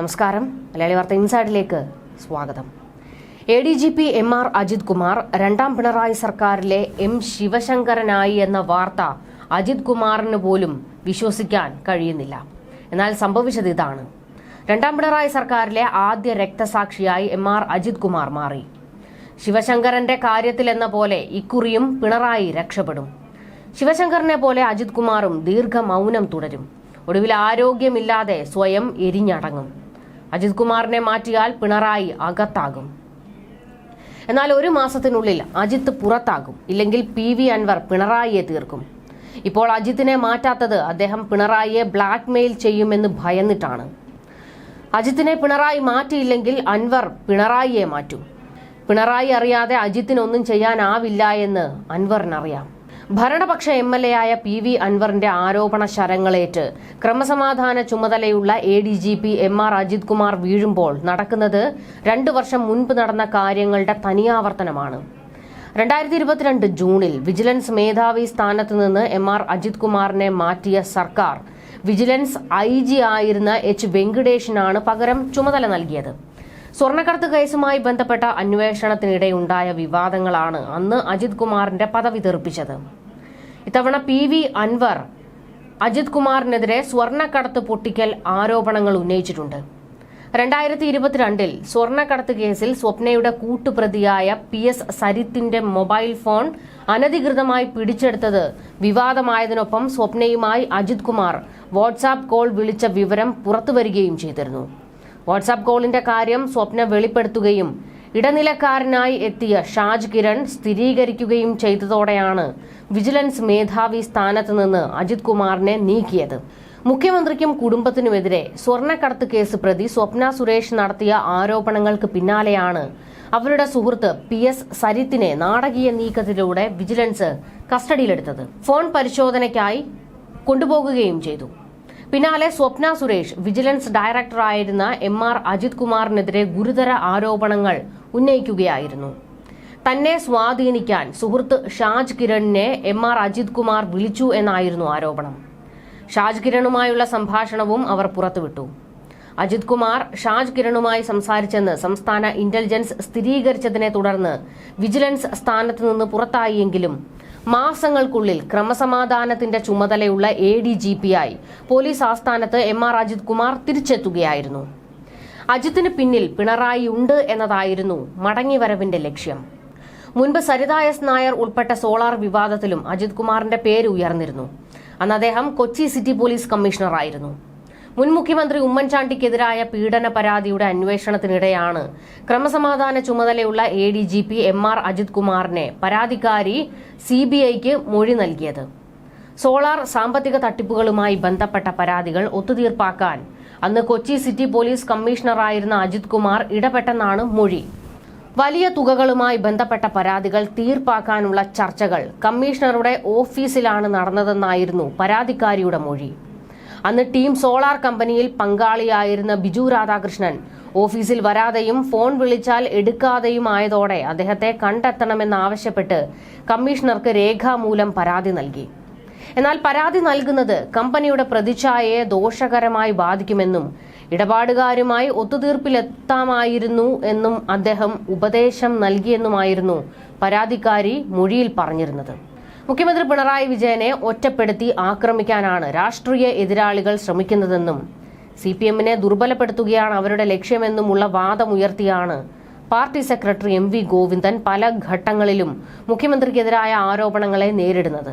നമസ്കാരം. മലയാളി വാർത്ത ഇൻസൈഡിലേക്ക് സ്വാഗതം. A D G P M R Ajith Kumar രണ്ടാം പിണറായി സർക്കാരിലെ എം ശിവശങ്കരനായി എന്ന വാർത്ത അജിത് കുമാറിന് പോലും വിശ്വസിക്കാൻ കഴിയുന്നില്ല. എന്നാൽ സംഭവിച്ചത് ഇതാണ്. രണ്ടാം പിണറായി സർക്കാരിലെ ആദ്യ രക്തസാക്ഷിയായി എം ആർ അജിത് കുമാർ മാറി. ശിവശങ്കരന്റെ കാര്യത്തിലെന്ന പോലെ ഇക്കുറിയും പിണറായി രക്ഷപ്പെടും. ശിവശങ്കറിനെ പോലെ അജിത് കുമാറും ദീർഘമൗനം തുടരും. ഒടുവിൽ ആരോഗ്യമില്ലാതെ സ്വയം എരിഞ്ഞടങ്ങും. അജിത് കുമാറിനെ മാറ്റിയാൽ പിണറായി അകത്താകും. എന്നാൽ ഒരു മാസത്തിനുള്ളിൽ അജിത്ത് പുറത്താകും. ഇല്ലെങ്കിൽ പി വി അൻവർ പിണറായിയെ തീർക്കും. ഇപ്പോൾ അജിത്തിനെ മാറ്റാത്തത് അദ്ദേഹം പിണറായിയെ ബ്ലാക്ക്മെയിൽ ചെയ്യുമെന്ന് ഭയന്നിട്ടാണ്. അജിത്തിനെ പിണറായി മാറ്റിയില്ലെങ്കിൽ അൻവർ പിണറായിയെ മാറ്റും. പിണറായി അറിയാതെ അജിത്തിനൊന്നും ചെയ്യാനാവില്ല എന്ന് അൻവറിനറിയാം. ഭരണപക്ഷ എം എൽ എ ആയ പി വി അൻവറിന്റെ ആരോപണ ശരങ്ങളേറ്റ് ക്രമസമാധാന ചുമതലയുള്ള A D G P M R Ajith Kumar വീഴുമ്പോൾ നടക്കുന്നത് രണ്ടു വർഷം മുൻപ് നടന്ന കാര്യങ്ങളുടെ തനിയാവർത്തനമാണ്. രണ്ടായിരത്തി ഇരുപത്തിരണ്ട് ജൂണിൽ വിജിലൻസ് മേധാവി സ്ഥാനത്ത് നിന്ന് എം ആർ അജിത് കുമാറിനെ മാറ്റിയ സർക്കാർ വിജിലൻസ് ഐ ജി ആയിരുന്ന എച്ച് വെങ്കടേഷിനാണ് പകരം ചുമതല നൽകിയത്. സ്വർണക്കടത്ത് കേസുമായി ബന്ധപ്പെട്ട അന്വേഷണത്തിനിടെയുണ്ടായ വിവാദങ്ങളാണ് അന്ന് അജിത് കുമാറിന്റെ പദവി തെറിപ്പിച്ചത്. ഇത്തവണ പി വി അൻവർ അജിത് കുമാറിനെതിരെ സ്വർണക്കടത്ത് പൊട്ടിക്കൽ ആരോപണങ്ങൾ ഉന്നയിച്ചിട്ടുണ്ട്. രണ്ടായിരത്തി ഇരുപത്തിരണ്ടിൽ സ്വർണക്കടത്ത് കേസിൽ സ്വപ്നയുടെ കൂട്ടുപ്രതിയായ പി എസ് സരിത്തിന്റെ മൊബൈൽ ഫോൺ അനധികൃതമായി പിടിച്ചെടുത്തത് വിവാദമായതിനൊപ്പം സ്വപ്നയുമായി അജിത് കുമാർ വാട്സാപ്പ് കോൾ വിളിച്ച വിവരം പുറത്തുവരികയും ചെയ്തിരുന്നു. വാട്സാപ്പ് കോളിന്റെ കാര്യം സ്വപ്ന വെളിപ്പെടുത്തുകയും ഇടനിലക്കാരനായി എത്തിയ ഷാജ് കിരൺ സ്ഥിരീകരിക്കുകയും ചെയ്തതോടെയാണ് വിജിലൻസ് മേധാവി സ്ഥാനത്ത് നിന്ന് അജിത് കുമാറിനെ നീക്കിയത്. മുഖ്യമന്ത്രിക്കും കുടുംബത്തിനുമെതിരെ സ്വർണക്കടത്ത് കേസ് പ്രതി സ്വപ്ന സുരേഷ് നടത്തിയ ആരോപണങ്ങൾക്ക് പിന്നാലെയാണ് അവരുടെ സുഹൃത്ത് പി എസ് സരിത്തിനെ നാടകീയ നീക്കത്തിലൂടെ വിജിലൻസ് കസ്റ്റഡിയിലെടുത്തത്. ഫോൺ പരിശോധനയ്ക്കായി കൊണ്ടുപോകുകയും ചെയ്തു. പിന്നാലെ സ്വപ്ന സുരേഷ് വിജിലൻസ് ഡയറക്ടറായിരുന്ന എം ആർ അജിത് കുമാറിനെതിരെ ഗുരുതര ആരോപണങ്ങൾ ഉന്നയിക്കുകയായിരുന്നു. തന്നെ സ്വാധീനിക്കാൻ സുഹൃത്ത് ഷാജ് കിരണിനെ എം ആർ അജിത് കുമാർ വിളിച്ചു എന്നായിരുന്നു ആരോപണം. ഷാജ് കിരണുമായുള്ള സംഭാഷണവും അവർ പുറത്തുവിട്ടു. അജിത് കുമാർ ഷാജ് കിരണുമായി സംസാരിച്ചെന്ന് സംസ്ഥാന ഇന്റലിജൻസ് സ്ഥിരീകരിച്ചതിനെ തുടർന്ന് വിജിലൻസ് സ്ഥാനത്ത് നിന്ന് പുറത്തായിയെങ്കിലും മാസങ്ങൾക്കുള്ളിൽ ക്രമസമാധാനത്തിന്റെ ചുമതലയുള്ള എ ഡി ജി പി ആയി പോലീസ് ആസ്ഥാനത്ത് എം ആർ അജിത് കുമാർ തിരിച്ചെത്തുകയായിരുന്നു. അജിത്തിന് പിന്നിൽ പിണറായി ഉണ്ട് എന്നതായിരുന്നു മടങ്ങിവരവിന്റെ ലക്ഷ്യം. മുൻപ് സരിത എസ് നായർ ഉൾപ്പെട്ട സോളാർ വിവാദത്തിലും അജിത് കുമാറിന്റെ പേര് ഉയർന്നിരുന്നു. അന്ന് അദ്ദേഹം കൊച്ചി സിറ്റി പോലീസ് കമ്മീഷണറായിരുന്നു. മുൻ മുഖ്യമന്ത്രി ഉമ്മൻചാണ്ടിക്കെതിരായ പീഡന പരാതിയുടെ അന്വേഷണത്തിനിടെയാണ് ക്രമസമാധാന ചുമതലയുള്ള A D G P M R Ajith കുമാറിനെ പരാതിക്കാരി സി ബി ഐക്ക് മൊഴി നൽകിയത്. സോളാർ സാമ്പത്തിക തട്ടിപ്പുകളുമായി ബന്ധപ്പെട്ട പരാതികൾ ഒത്തുതീർപ്പാക്കാൻ അന്ന് കൊച്ചി സിറ്റി പോലീസ് കമ്മീഷണറായിരുന്ന അജിത് കുമാർ ഇടപെട്ടെന്നാണ് മൊഴി. വലിയ തുകകളുമായി ബന്ധപ്പെട്ട പരാതികൾ തീർപ്പാക്കാനുള്ള ചർച്ചകൾ കമ്മീഷണറുടെ ഓഫീസിലാണ് നടന്നതെന്നായിരുന്നു പരാതിക്കാരിയുടെ മൊഴി. അന്ന് ടീം സോളാർ കമ്പനിയിൽ പങ്കാളിയായിരുന്ന ബിജു രാധാകൃഷ്ണൻ. ഓഫീസിൽ വരാതെയും ഫോൺ വിളിച്ചാൽ എടുക്കാതെയും എടുക്കാതെയുമായതോടെ അദ്ദേഹത്തെ കണ്ടെത്തണമെന്നാവശ്യപ്പെട്ട് കമ്മീഷണർക്ക് രേഖാമൂലം പരാതി നൽകി. എന്നാൽ പരാതി നൽകുന്നത് കമ്പനിയുടെ പ്രതിച്ഛായയെ ദോഷകരമായി ബാധിക്കുമെന്നും ഇടപാടുകാരുമായി ഒത്തുതീർപ്പിലെത്താമായിരുന്നു എന്നും അദ്ദേഹം ഉപദേശം നൽകിയെന്നുമായിരുന്നു പരാതിക്കാരി മൊഴിയിൽ പറഞ്ഞിരുന്നത്. മുഖ്യമന്ത്രി പിണറായി വിജയനെ ഒറ്റപ്പെടുത്തി ആക്രമിക്കാനാണ് രാഷ്ട്രീയ എതിരാളികൾ ശ്രമിക്കുന്നതെന്നും സി പി എമ്മിനെ ദുർബലപ്പെടുത്തുകയാണ് അവരുടെ ലക്ഷ്യമെന്നുമുള്ള വാദമുയർത്തിയാണ് party secretary M V Govindan പല ഘട്ടങ്ങളിലും മുഖ്യമന്ത്രിക്കെതിരായ ആരോപണങ്ങളെ നേരിടുന്നത്.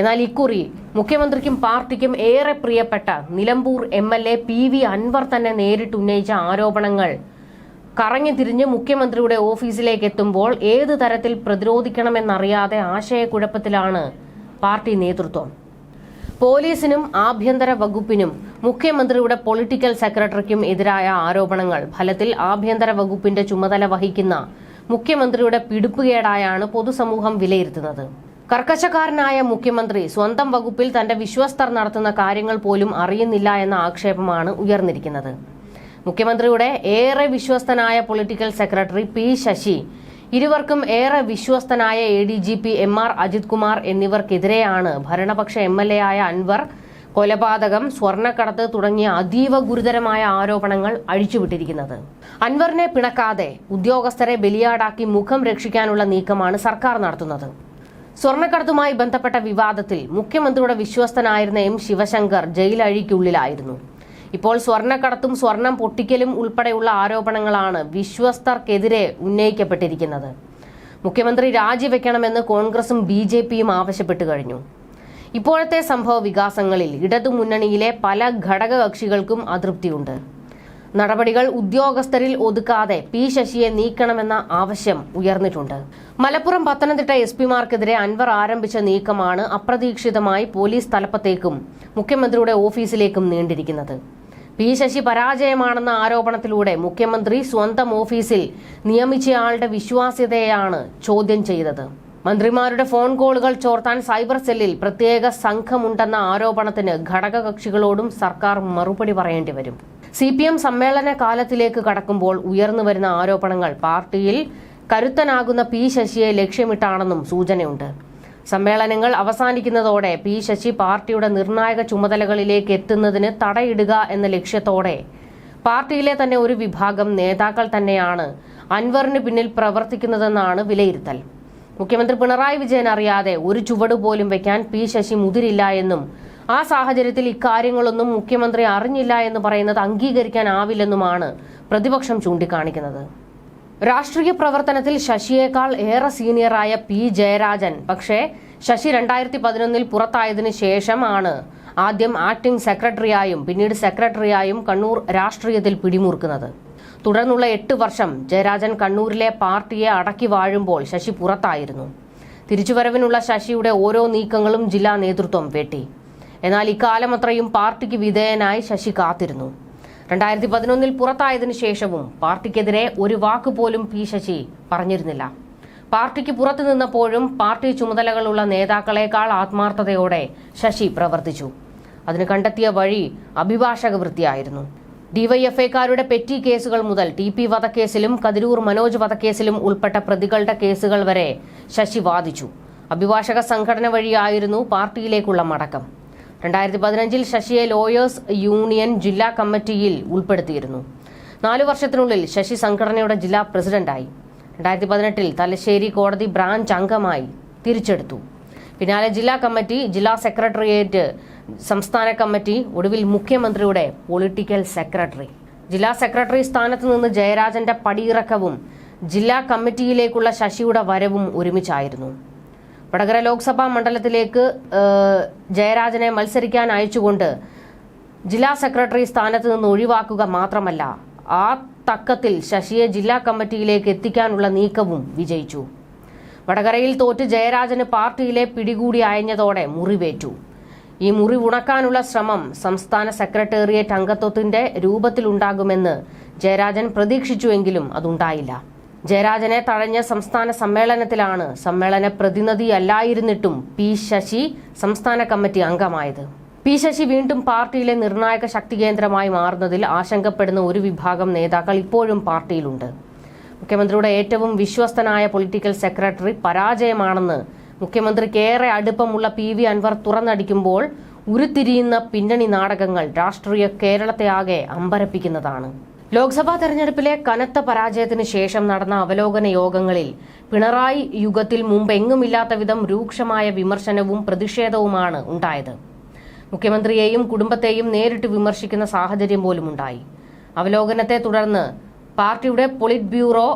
എന്നാൽ ഇക്കുറി മുഖ്യമന്ത്രിക്കും പാർട്ടിക്കും ഏറെ പ്രിയപ്പെട്ട Nilambur M L A P V Anvar തന്നെ നേരിട്ട് ഉന്നയിച്ച ആരോപണങ്ങൾ കറങ്ങി തിരിഞ്ഞ് മുഖ്യമന്ത്രിയുടെ ഓഫീസിലേക്ക് എത്തുമ്പോൾ ഏത് തരത്തിൽ പ്രതിരോധിക്കണമെന്നറിയാതെ ആശയക്കുഴപ്പത്തിലാണ് പാർട്ടി നേതൃത്വം. പോലീസിനും ആഭ്യന്തര വകുപ്പിനും മുഖ്യമന്ത്രിയുടെ പൊളിറ്റിക്കൽ സെക്രട്ടറിക്കും എതിരായ ആരോപണങ്ങൾ. ഫലത്തിൽ ആഭ്യന്തര വകുപ്പിന്റെ ചുമതല വഹിക്കുന്ന മുഖ്യമന്ത്രിയുടെ പിടിപ്പുകേടായാണ് പൊതുസമൂഹം വിലയിരുത്തുന്നത്. കർക്കശക്കാരനായ മുഖ്യമന്ത്രി സ്വന്തം വകുപ്പിൽ തന്റെ വിശ്വസ്തർ നടത്തുന്ന കാര്യങ്ങൾ പോലും അറിയുന്നില്ല എന്ന ആക്ഷേപമാണ് ഉയർന്നിരിക്കുന്നത്. മുഖ്യമന്ത്രിയുടെ ഏറെ വിശ്വസ്തനായ പൊളിറ്റിക്കൽ സെക്രട്ടറി പി ശശി ഇരുവർക്കും ഏറെ വിശ്വസ്തനായ A D G P M R Ajith Kumar എന്നിവർക്കെതിരെയാണ് ഭരണപക്ഷ എം എൽ എ ആയ അൻവർ കൊലപാതകം സ്വർണക്കടത്ത് തുടങ്ങിയ അതീവ ഗുരുതരമായ ആരോപണങ്ങൾ അഴിച്ചുവിട്ടിരിക്കുന്നത്. അൻവറിനെ പിണക്കാതെ ഉദ്യോഗസ്ഥരെ ബലിയാടാക്കി മുഖം രക്ഷിക്കാനുള്ള നീക്കമാണ് സർക്കാർ നടത്തുന്നത്. സ്വർണക്കടത്തുമായി ബന്ധപ്പെട്ട വിവാദത്തിൽ മുഖ്യമന്ത്രിയുടെ വിശ്വസ്തനായിരുന്ന എം ശിവശങ്കർ ജയിലഴിക്കുള്ളിലായിരുന്നു. ഇപ്പോൾ സ്വർണക്കടത്തും സ്വർണം പൊട്ടിക്കലും ഉൾപ്പെടെയുള്ള ആരോപണങ്ങളാണ് വിശ്വസ്തർക്കെതിരെ ഉന്നയിക്കപ്പെട്ടിരിക്കുന്നത്. മുഖ്യമന്ത്രി രാജിവെക്കണമെന്ന് കോൺഗ്രസും ബി ജെ പിയും ആവശ്യപ്പെട്ടു കഴിഞ്ഞു. ഇപ്പോഴത്തെ സംഭവ വികാസങ്ങളിൽ ഇടതുമുന്നണിയിലെ പല ഘടകകക്ഷികൾക്കും അതൃപ്തിയുണ്ട്. നടപടികൾ ഉദ്യോഗസ്ഥരിൽ ഒതുക്കാതെ പി ശശിയെ നീക്കണമെന്ന ആവശ്യം ഉയർന്നിട്ടുണ്ട്. മലപ്പുറം പത്തനംതിട്ട എസ് പിമാർക്കെതിരെ അൻവർ ആരംഭിച്ച നീക്കമാണ് അപ്രതീക്ഷിതമായി പോലീസ് തലപ്പത്തേക്കും മുഖ്യമന്ത്രിയുടെ ഓഫീസിലേക്കും നീണ്ടിരിക്കുന്നത്. പി ശശി പരാജയമാണെന്ന ആരോപണത്തിലൂടെ മുഖ്യമന്ത്രി സ്വന്തം ഓഫീസിൽ നിയമിച്ചയാളുടെ വിശ്വാസ്യതയാണ് ചോദ്യം ചെയ്തത്. മന്ത്രിമാരുടെ ഫോൺ കോളുകൾ ചോർത്താൻ സൈബർ സെല്ലിൽ പ്രത്യേക സംഘമുണ്ടെന്ന ആരോപണത്തിന് ഘടകകക്ഷികളോടും സർക്കാർ മറുപടി പറയേണ്ടി വരും. സി പി എം സമ്മേളന കാലത്തിലേക്ക് കടക്കുമ്പോൾ ഉയർന്നു വരുന്ന ആരോപണങ്ങൾ പാർട്ടിയിൽ കരുത്തനാകുന്ന പി ശശിയെ ലക്ഷ്യമിട്ടാണെന്നും സൂചനയുണ്ട്. സമ്മേളനങ്ങൾ അവസാനിക്കുന്നതോടെ പി ശശി പാർട്ടിയുടെ നിർണായക ചുമതലകളിലേക്ക് എത്തുന്നതിന് തടയിടുക എന്ന ലക്ഷ്യത്തോടെ. പാർട്ടിയിലെ തന്നെ ഒരു വിഭാഗം നേതാക്കൾ തന്നെയാണ് അൻവറിന് പിന്നിൽ പ്രവർത്തിക്കുന്നതെന്നാണ് വിലയിരുത്തൽ. മുഖ്യമന്ത്രി പിണറായി വിജയൻ അറിയാതെ ഒരു ചുവട് പോലും വെക്കാൻ പി ശശി മുതിരില്ല എന്നും ആ സാഹചര്യത്തിൽ ഇക്കാര്യങ്ങളൊന്നും മുഖ്യമന്ത്രി അറിഞ്ഞില്ല എന്ന് പറയുന്നത് അംഗീകരിക്കാനാവില്ലെന്നുമാണ് പ്രതിപക്ഷം ചൂണ്ടിക്കാണിക്കുന്നത്. രാഷ്ട്രീയ പ്രവർത്തനത്തിൽ ശശിയേക്കാൾ ഏറെ സീനിയറായ പി ജയരാജൻ. പക്ഷേ ശശി രണ്ടായിരത്തി പതിനൊന്നിൽ പുറത്തായതിനു ശേഷമാണ് ആദ്യം ആക്ടിംഗ് സെക്രട്ടറിയായും പിന്നീട് സെക്രട്ടറിയായും കണ്ണൂർ രാഷ്ട്രീയത്തിൽ പിടിമുറുക്കുന്നത്. തുടർന്നുള്ള എട്ട് വർഷം ജയരാജൻ കണ്ണൂരിലെ പാർട്ടിയെ അടക്കി വാഴുമ്പോൾ ശശി പുറത്തായിരുന്നു. തിരിച്ചുവരവിനുള്ള ശശിയുടെ ഓരോ നീക്കങ്ങളും ജില്ലാ നേതൃത്വം വെട്ടി. എന്നാൽ ഇക്കാലമത്രയും പാർട്ടിക്ക് വിധേയനായി ശശി കാത്തിരുന്നു. രണ്ടായിരത്തി പതിനൊന്നിൽ പുറത്തായതിനു ശേഷവും പാർട്ടിക്കെതിരെ ഒരു വാക്കുപോലും പി ശശി പറഞ്ഞിരുന്നില്ല. പാർട്ടിക്ക് പുറത്തു നിന്നപ്പോഴും പാർട്ടി ചുമതലകളുള്ള നേതാക്കളെക്കാൾ ആത്മാർത്ഥതയോടെ ശശി പ്രവർത്തിച്ചു. അതിന് കണ്ടെത്തിയ വഴി അഭിഭാഷക വൃത്തിയായിരുന്നു. ഡിവൈഎഫ്ഐക്കാരുടെ പെറ്റി കേസുകൾ മുതൽ ടി പി വധക്കേസിലും കതിരൂർ മനോജ് വധക്കേസിലും ഉൾപ്പെട്ട പ്രതികളുടെ കേസുകൾ വരെ ശശി വാദിച്ചു. അഭിഭാഷക സംഘടന വഴിയായിരുന്നു പാർട്ടിയിലേക്കുള്ള മടക്കം. രണ്ടായിരത്തി പതിനഞ്ചിൽ ശശിയെ ലോയേഴ്സ് യൂണിയൻ ജില്ലാ കമ്മിറ്റിയിൽ ഉൾപ്പെടുത്തിയിരുന്നു. നാലു വർഷത്തിനുള്ളിൽ ശശി സംഘടനയുടെ ജില്ലാ പ്രസിഡന്റായി. രണ്ടായിരത്തി പതിനെട്ടിൽ തലശ്ശേരി കോടതി ബ്രാഞ്ച് അംഗമായി തിരിച്ചെടുത്തു. പിന്നാലെ ജില്ലാ കമ്മിറ്റി ജില്ലാ സെക്രട്ടേറിയറ്റ് സംസ്ഥാന കമ്മിറ്റി ഒടുവിൽ മുഖ്യമന്ത്രിയുടെ പൊളിറ്റിക്കൽ സെക്രട്ടറി. ജില്ലാ സെക്രട്ടറി സ്ഥാനത്ത് നിന്ന് ജയരാജന്റെ പടിയിറക്കവും ജില്ലാ കമ്മിറ്റിയിലേക്കുള്ള ശശിയുടെ വരവും ഒരുമിച്ചായിരുന്നു. വടകര ലോക്സഭാ മണ്ഡലത്തിലേക്ക് ജയരാജനെ മത്സരിക്കാൻ അയച്ചുകൊണ്ട് ജില്ലാ സെക്രട്ടറി സ്ഥാനത്ത് നിന്ന് ഒഴിവാക്കുക മാത്രമല്ല ആ തക്കത്തിൽ ശശിയെ ജില്ലാ കമ്മിറ്റിയിലേക്ക് എത്തിക്കാനുള്ള നീക്കവും വിജയിച്ചു. വടകരയിൽ തോറ്റ് ജയരാജന് പാർട്ടിയിലെ പിടികൂടി അയഞ്ഞതോടെ മുറിവേറ്റു. ഈ മുറി ഉണക്കാനുള്ള ശ്രമം സംസ്ഥാന സെക്രട്ടേറിയറ്റ് അംഗത്വത്തിന്റെ രൂപത്തിലുണ്ടാകുമെന്ന് ജയരാജൻ പ്രതീക്ഷിച്ചുവെങ്കിലും അതുണ്ടായില്ല. ജയരാജനെ തഴഞ്ഞ സംസ്ഥാന സമ്മേളനത്തിലാണ് സമ്മേളന പ്രതിനിധിയല്ലായിരുന്നിട്ടും പി ശശി സംസ്ഥാന കമ്മിറ്റി അംഗമായത്. പി ശശി വീണ്ടും പാർട്ടിയിലെ നിർണായക ശക്തി കേന്ദ്രമായി മാറുന്നതിൽ ആശങ്കപ്പെടുന്ന ഒരു വിഭാഗം നേതാക്കൾ ഇപ്പോഴും പാർട്ടിയിലുണ്ട്. മുഖ്യമന്ത്രിയുടെ ഏറ്റവും വിശ്വസ്തനായ പൊളിറ്റിക്കൽ സെക്രട്ടറി പരാജയമാണെന്ന് മുഖ്യമന്ത്രിക്ക് ഏറെ അടുപ്പമുള്ള പി വി അൻവർ തുറന്നടിക്കുമ്പോൾ ഉരുത്തിരിയുന്ന പിന്നണി നാടകങ്ങൾ രാഷ്ട്രീയ കേരളത്തെ ആകെ അമ്പരപ്പിക്കുന്നതാണ്. ലോക്സഭാ തെരഞ്ഞെടുപ്പിലെ കനത്ത പരാജയത്തിന് ശേഷം നടന്ന അവലോകന യോഗങ്ങളിൽ പിണറായി യുഗത്തിൽ മുമ്പെങ്ങുമില്ലാത്ത വിധം രൂക്ഷമായ വിമർശനവും പ്രതിഷേധവുമാണ് ഉണ്ടായത്. മുഖ്യമന്ത്രിയെയും കുടുംബത്തെയും നേരിട്ട് വിമർശിക്കുന്ന സാഹചര്യം പോലും ഉണ്ടായി. അവലോകനത്തെ തുടർന്ന് പാർട്ടിയുടെ പൊളിറ്റ് ബ്യൂറോ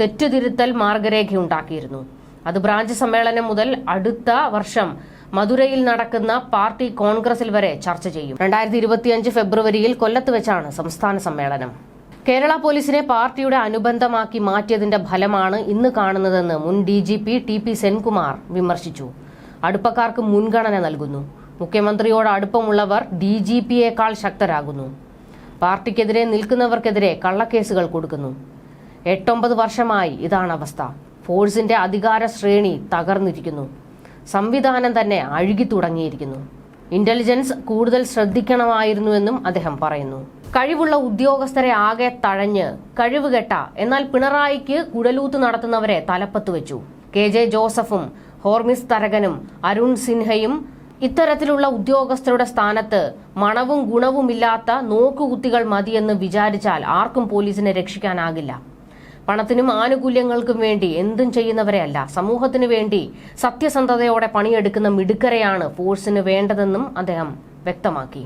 തെറ്റുതിരുത്തൽ മാർഗരേഖയുണ്ടാക്കിയിരുന്നു. അത് ബ്രാഞ്ച് സമ്മേളനം മുതൽ അടുത്ത വർഷം മധുരയിൽ നടക്കുന്ന പാർട്ടി കോൺഗ്രസിൽ വരെ ചർച്ച ചെയ്യും. രണ്ടായിരത്തി ഇരുപത്തിയഞ്ച് ഫെബ്രുവരിയിൽ കൊല്ലത്ത് വെച്ചാണ് സംസ്ഥാന സമ്മേളനം. കേരള പോലീസിനെ പാർട്ടിയുടെ അനുബന്ധമാക്കി മാറ്റിയതിന്റെ ഫലമാണ് ഇന്ന് കാണുന്നതെന്ന് മുൻ D G P T P Senkumar വിമർശിച്ചു. അടുപ്പക്കാർക്ക് മുൻഗണന നൽകുന്നു. മുഖ്യമന്ത്രിയോട് അടുപ്പമുള്ളവർ ഡി ജി പിയേക്കാൾ ശക്തരാകുന്നു. പാർട്ടിക്കെതിരെ നിൽക്കുന്നവർക്കെതിരെ കള്ളക്കേസുകൾ കൊടുക്കുന്നു. എട്ടൊമ്പത് വർഷമായി ഇതാണ് അവസ്ഥ. ഫോഴ്സിന്റെ അധികാര ശ്രേണി തകർന്നിരിക്കുന്നു. സംവിധാനം തന്നെ അഴുകി തുടങ്ങിയിരിക്കുന്നു. ഇന്റലിജൻസ് കൂടുതൽ ശ്രദ്ധിക്കണമായിരുന്നുവെന്നും അദ്ദേഹം പറയുന്നു. കഴിവുള്ള ഉദ്യോഗസ്ഥരെ ആകെ തഴഞ്ഞ് കഴിവുകെട്ട എന്നാൽ പിണറായിക്ക് കുടലൂത്ത് നടത്തുന്നവരെ തലപ്പത്ത് വെച്ചു. കെ ജെ ജോസഫും ഹോർമിസ് തരകനും അരുൺ സിൻഹയും ഇത്തരത്തിലുള്ള ഉദ്യോഗസ്ഥരുടെ സ്ഥാനത്ത് മണവും ഗുണവുമില്ലാത്ത നോക്കുകുത്തികൾ മതിയെന്ന് വിചാരിച്ചാൽ ആർക്കും പോലീസിനെ രക്ഷിക്കാനാകില്ല. പണത്തിനും ആനുകൂല്യങ്ങൾക്കും വേണ്ടി എന്തും ചെയ്യുന്നവരെയല്ല. സമൂഹത്തിനു വേണ്ടി സത്യസന്ധതയോടെ പണിയെടുക്കുന്ന മിടുക്കരെയാണ് ഫോഴ്സിന് വേണ്ടതെന്നും അദ്ദേഹം വ്യക്തമാക്കി.